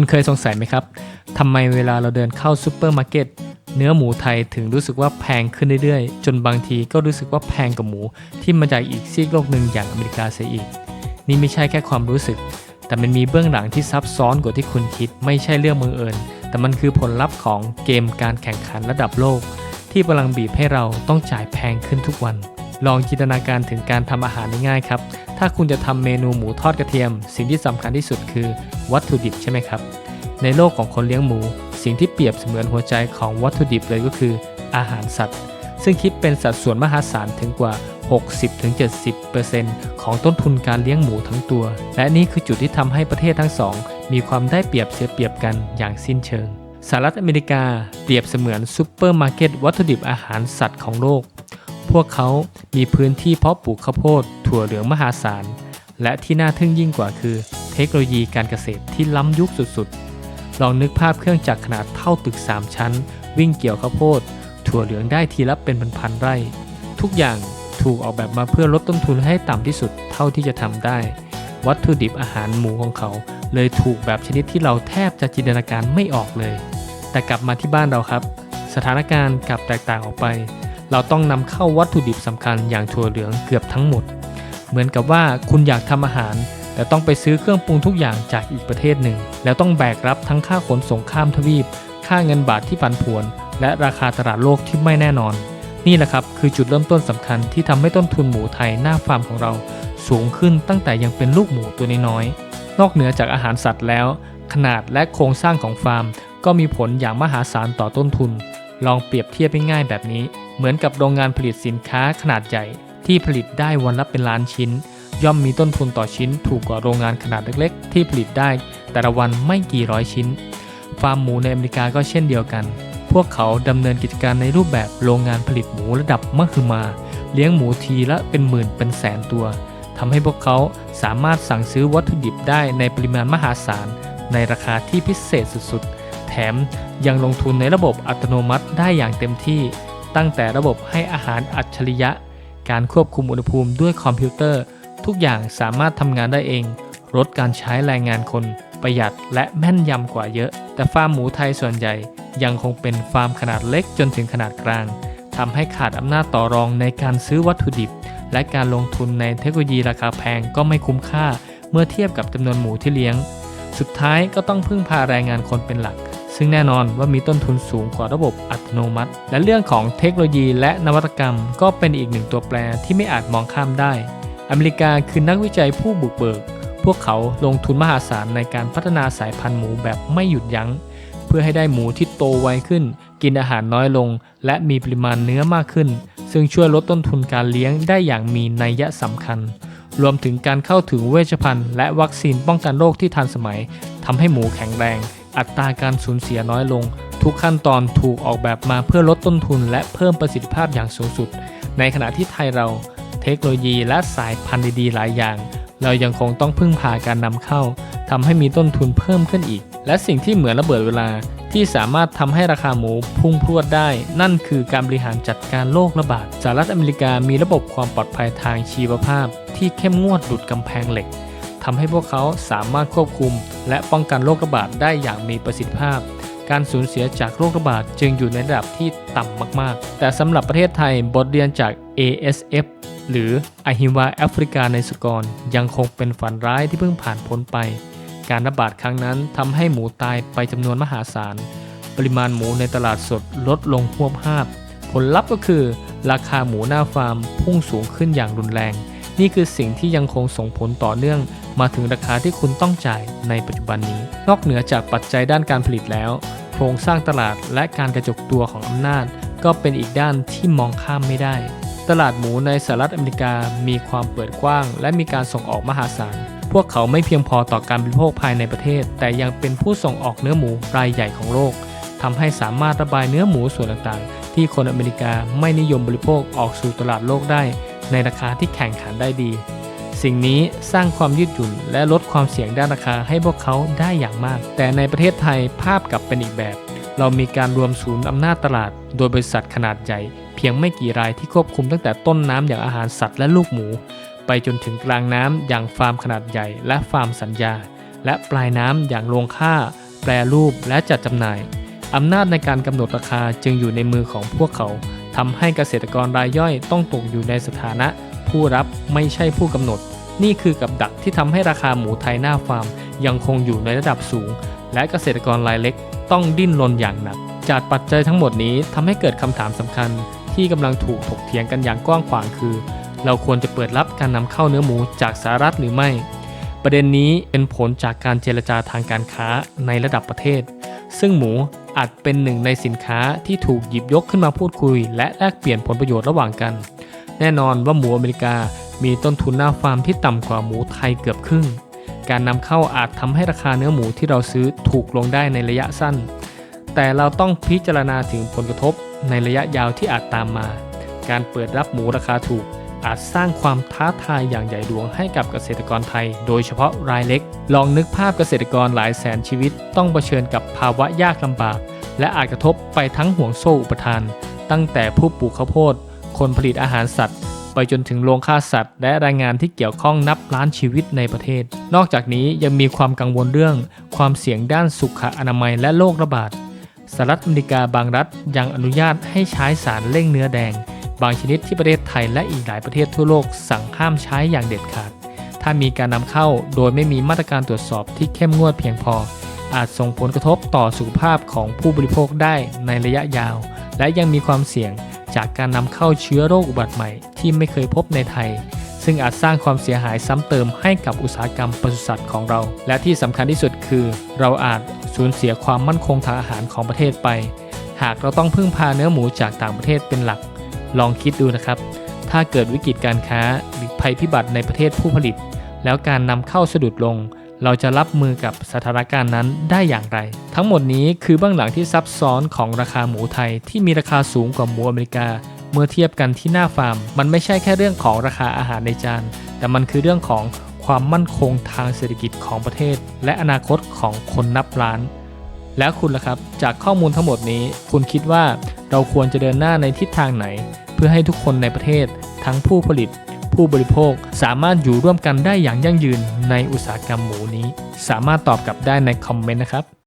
คุณเคยสงสัยไหมครับทำไมเวลาเราเดินเข้าซูเปอร์มาร์เก็ตเนื้อหมูไทยถึงรู้สึกว่าแพงขึ้นเรื่อยๆ จนบางทีก็รู้สึกว่าแพงกว่าหมูที่มาจากอีกซีกโลกหนึ่งอย่างอเมริกาเสียอีก นี่ไม่ใช่แค่ความรู้สึก แต่มันมีเบื้องหลังที่ซับซ้อนกว่าที่คุณคิด ไม่ใช่เรื่องบังเอิญ แต่มันคือผลลัพธ์ของเกมการแข่งขันระดับโลก ที่กำลังบีบให้เราต้องจ่ายแพงขึ้นทุกวัน ลองจินตนาการถึงการทำอาหารง่ายๆครับ ถ้าคุณจะทำเมนูหมูทอดกระเทียม สิ่งที่สำคัญที่สุดคือวัตถุดิบใช่ไหมครับ ในโลกของคนเลี้ยงหมู สิ่งที่เปรียบเสมือนหัวใจของวัตถุดิบเลยก็คือ อาหารสัตว์ ซึ่งคิดเป็นสัดส่วนมหาศาลถึงกว่า 60-70%ของต้นทุนการเลี้ยงหมูทั้งตัว และนี่คือจุดที่ทำให้ประเทศทั้งสอง มีความได้เปรียบเสียเปรียบกันอย่างสิ้นเชิงสหรัฐอเมริกาเปรียบเสมือนซูเปอร์มาร์เก็ตวัตถุดิบอาหารสัตว์ของโลก พวกเขามีพื้นที่เพาะปลูกข้าวโพดถั่วเหลืองมหาศาล และที่น่าทึ่งยิ่งกว่าคือ เทคโนโลยีการเกษตรที่ล้ำยุคสุดๆ ลองนึกภาพเครื่องจักรขนาดเท่าตึก 3 ชั้น วิ่งเกี่ยวข้าวโพด ถั่วเหลืองได้ทีละเป็นพันๆไร่ ทุกอย่างถูกออกแบบมาเพื่อลดต้นทุนให้ต่ำที่สุดเท่าที่จะทำได้ วัตถุดิบอาหารหมูของเขา เลยถูกแบบชนิดที่เราแทบจะจินตนาการไม่ออกเลย แต่กลับมาที่บ้านเราครับ สถานการณ์กลับแตกต่างออกไป เราต้องนำเข้าวัตถุดิบสำคัญอย่างถั่วเหลืองเกือบทั้งหมด เหมือนกับว่าคุณอยากทำอาหาร แต่ต้องไปซื้อเครื่องปรุงทุกอย่างจากอีกประเทศหนึ่ง แล้วต้องแบกรับทั้งค่าขนส่งข้ามทวีป ค่าเงินบาทที่ผันผวน และราคาตลาดโลกที่ไม่แน่นอน นี่แหละครับคือจุดเริ่มต้นสำคัญที่ทำให้ต้นทุนหมูไทยหน้าฟาร์มของเรา สูงขึ้นตั้งแต่ยังเป็นลูกหมูตัวน้อยๆนอกเหนือจากอาหารสัตว์แล้ว ขนาดและโครงสร้างของฟาร์ม ก็มีผลอย่างมหาศาลต่อต้นทุน ลองเปรียบเทียบง่ายๆแบบนี้ เหมือนกับโรงงานผลิตสินค้าขนาดใหญ่ ที่ผลิตได้วันละเป็นล้านชิ้น ย่อมมีต้นทุนต่อชิ้นถูกกว่าโรงงานขนาดเล็กๆ ที่ผลิตได้ แต่ละวันไม่กี่ร้อยชิ้น ฟาร์มหมูในอเมริกาก็เช่นเดียวกัน พวกเขาดำเนินกิจการในรูปแบบโรงงานผลิตหมูระดับมหึมา เลี้ยงหมูทีละเป็นหมื่นเป็นแสนตัวทำให้พวกเขาสามารถสั่งซื้อวัตถุดิบได้ในปริมาณมหาศาล ในราคาที่พิเศษสุดๆ แถมยังลงทุนในระบบอัตโนมัติได้อย่างเต็มที่ ตั้งแต่ระบบให้อาหารอัจฉริยะ การควบคุมอุณหภูมิด้วยคอมพิวเตอร์ ทุกอย่างสามารถทำงานได้เอง ลดการใช้แรงงานคน ประหยัดและแม่นยำกว่าเยอะ แต่ฟาร์มหมูไทยส่วนใหญ่ ยังคงเป็นฟาร์มขนาดเล็กจนถึงขนาดกลางทำให้ขาดอำนาจต่อรองในการซื้อวัตถุดิบ และการลงทุนในเทคโนโลยีราคาแพงก็ไม่คุ้มค่า เมื่อเทียบกับจำนวนหมูที่เลี้ยง สุดท้ายก็ต้องพึ่งพาแรงงานคนเป็นหลัก ซึ่งแน่นอนว่ามีต้นทุนสูงกว่าระบบอัตโนมัติ และเรื่องของเทคโนโลยีและนวัตกรรม ก็เป็นอีกหนึ่งตัวแปรที่ไม่อาจมองข้ามได้ อเมริกาคือนักวิจัยผู้บุกเบิก พวกเขาลงทุนมหาศาลในการพัฒนาสายพันธุ์หมูแบบไม่หยุดยัง้ง เพื่อให้ได้หมูที่โตไวขึ้น กินอาหารน้อยลง และมีปริมาณเนื้อมากขึ้น ซึ่งช่วยลดต้นทุนการเลี้ยงได้อย่างมีนัยสำคัญรวมถึงการเข้าถึงเวชภัณฑ์และวัคซีนป้องกันโรคที่ทันสมัยทำให้หมูแข็งแรง อัตราการสูญเสียน้อยลง ทุกขั้นตอนถูกออกแบบมาเพื่อลดต้นทุน และเพิ่มประสิทธิภาพอย่างสูงสุด ในขณะที่ไทยเราเทคโนโลยีและสายพันธุ์ดีๆหลายอย่าง เรายังคงต้องพึ่งพาการนำเข้าทำให้มีต้นทุนเพิ่มขึ้นอีก และสิ่งที่เหมือนระเบิดเวลาที่สามารถทำให้ราคาหมูพุ่งพรวดได้ นั่นคือการบริหารจัดการโรคระบาดสหรัฐอเมริกามีระบบความปลอดภัยทางชีวภาพ ที่เข้มงวดดุดกำแพงเหล็ก ทำให้พวกเขาสามารถควบคุม และป้องกันโรคระบาดได้อย่างมีประสิทธิภาพ การสูญเสียจากโรคระบาดจึงอยู่ในระดับที่ต่ำมากๆ แต่สำหรับประเทศไทยบทเรียนจาก ASF หรืออหิวาแอฟริกาในสกร ยังคงเป็นฝันร้ายที่เพิ่งผ่านพ้นไป การระบาดครั้งนั้นทำให้หมูตายไปจำนวนมหาศาล ปริมาณหมูในตลาดสดลดลงหวบห้าบ ผลลัพธ์ก็คือ ราคาหมูหน้าฟาร์มพุ่งสูงขึ้นอย่างรุนแรง นี่คือสิ่งที่ยังคงส่งผลต่อเนื่องมาถึงราคาที่คุณต้องจ่ายในปัจจุบันนี้ นอกเหนือจากปัจจัยด้านการผลิตแล้ว โครงสร้างตลาดและการกระจกตัวของอำนาจ ก็เป็นอีกด้านที่มองข้ามไม่ได้ ตลาดหมูในสหรัฐอเมริกามีความเปิดกว้าง และมีการส่งออกมหาศาล พวกเขาไม่เพียงพอต่อการบริโภคภายในประเทศ แต่ยังเป็นผู้ส่งออกเนื้อหมูรายใหญ่ของโลกทำให้สามารถระบายเนื้อหมูส่วนต่างๆ ที่คนอเมริกาไม่นิยมบริโภคออกสู่ตลาดโลกได้ ในราคาที่แข่งขันได้ดี สิ่งนี้สร้างความยืดหยุ่นและลดความเสี่ยงด้านราคาให้พวกเขาได้อย่างมาก แต่ในประเทศไทยภาพกลับเป็นอีกแบบ เรามีการรวมศูนย์อำนาจตลาด โดยบริษัทขนาดใหญ่ เพียงไม่กี่รายที่ควบคุมตั้งแต่ต้นน้ำอย่างอาหารสัตว์และลูกหมู ไปจนถึงกลางน้ำอย่างฟาร์มขนาดใหญ่ และฟาร์มสัญญา และปลายน้ำอย่างโรงฆ่า แปรรูปและจัดจำหน่ายอำนาจในการกำหนดราคาจึงอยู่ในมือของพวกเขา ทำให้เกษตรกรรายย่อยต้องตกอยู่ในสถานะ ผู้รับไม่ใช่ผู้กำหนด นี่คือกับดักที่ทำให้ราคาหมูไทยหน้าฟาร์ม ยังคงอยู่ในระดับสูง และเกษตรกรรายเล็กต้องดิ้นรนอย่างหนัก จากปัจจัยทั้งหมดนี้ทำให้เกิดคำถามสำคัญ ที่กำลังถูกถกเถียงกันอย่างกว้างขวางคือ เราควรจะเปิดรับการนำเข้าเนื้อหมูจากสหรัฐหรือไม่ ประเด็นนี้เป็นผลจากการเจรจาทางการค้าในระดับประเทศ ซึ่งหมูอาจเป็นหนึ่งในสินค้าที่ถูกหยิบยกขึ้นมาพูดคุย และแลกเปลี่ยนผลประโยชน์ระหว่างกัน แน่นอนว่าหมูอเมริกามีต้นทุนหน้าฟาร์มที่ต่ำกว่าหมูไทยเกือบครึ่ง การนำเข้าอาจทำให้ราคาเนื้อหมูที่เราซื้อถูกลงได้ในระยะสั้น แต่เราต้องพิจารณาถึงผลกระทบในระยะยาวที่อาจตามมา การเปิดรับหมูราคาถูก อาจสร้างความท้าทายอย่างใหญ่หลวงให้กับเกษตรกรไทย โดยเฉพาะรายเล็ก ลองนึกภาพเกษตรกรหลายแสนชีวิต ต้องเผชิญกับภาวะยากลำบาก และอาจกระทบไปทั้งห่วงโซ่อุปทาน ตั้งแต่ผู้ปลูกข้าวโพด คนผลิตอาหารสัตว์ ไปจนถึงโรงฆ่าสัตว์ และแรงงานที่เกี่ยวข้องนับล้านชีวิตในประเทศ นอกจากนี้ยังมีความกังวลเรื่อง ความเสี่ยงด้านสุขอนามัยและโรคระบาดสหรัฐอเมริกาบางรัฐยังอนุญาตให้ใช้สารเร่งเนื้อแดง บางชนิดที่ประเทศไทยและอีกหลายประเทศทั่วโลกสั่งห้ามใช้อย่างเด็ดขาด ถ้ามีการนำเข้าโดยไม่มีมาตรการตรวจสอบที่เข้มงวดเพียงพอ อาจส่งผลกระทบต่อสุขภาพของผู้บริโภคได้ในระยะยาว และยังมีความเสี่ยงจากการนำเข้าเชื้อโรคอุบัติใหม่ที่ไม่เคยพบในไทย ซึ่งอาจสร้างความเสียหายซ้ำเติมให้กับอุตสาหกรรมปศุสัตว์ของเรา และที่สำคัญที่สุดคือ เราอาจสูญเสียความมั่นคงทางอาหารของประเทศไป หากเราต้องพึ่งพาเนื้อหมูจากต่างประเทศเป็นหลัก ลองคิดดูนะครับ ถ้าเกิดวิกฤตการค้าหรือภัยพิบัติในประเทศผู้ผลิต แล้วการนำเข้าสะดุดลง เราจะรับมือกับสถานการณ์นั้นได้อย่างไร ทั้งหมดนี้คือเบื้องหลังที่ซับซ้อนของราคาหมูไทยที่มีราคาสูงกว่าหมูอเมริกา เมื่อเทียบกันที่หน้าฟาร์ม มันไม่ใช่แค่เรื่องของราคาอาหารในจาน แต่มันคือเรื่องของความมั่นคงทางเศรษฐกิจของประเทศ และอนาคตของคนนับล้าน แล้วคุณล่ะครับ จากข้อมูลทั้งหมดนี้ คุณคิดว่า เราควรจะเดินหน้าในทิศทางไหน เพื่อให้ทุกคนในประเทศ ทั้งผู้ผลิต ผู้บริโภคสามารถอยู่ร่วมกันได้อย่างยั่งยืนในอุตสาหกรรมหมูนี้ สามารถตอบกลับได้ในคอมเมนต์นะครับ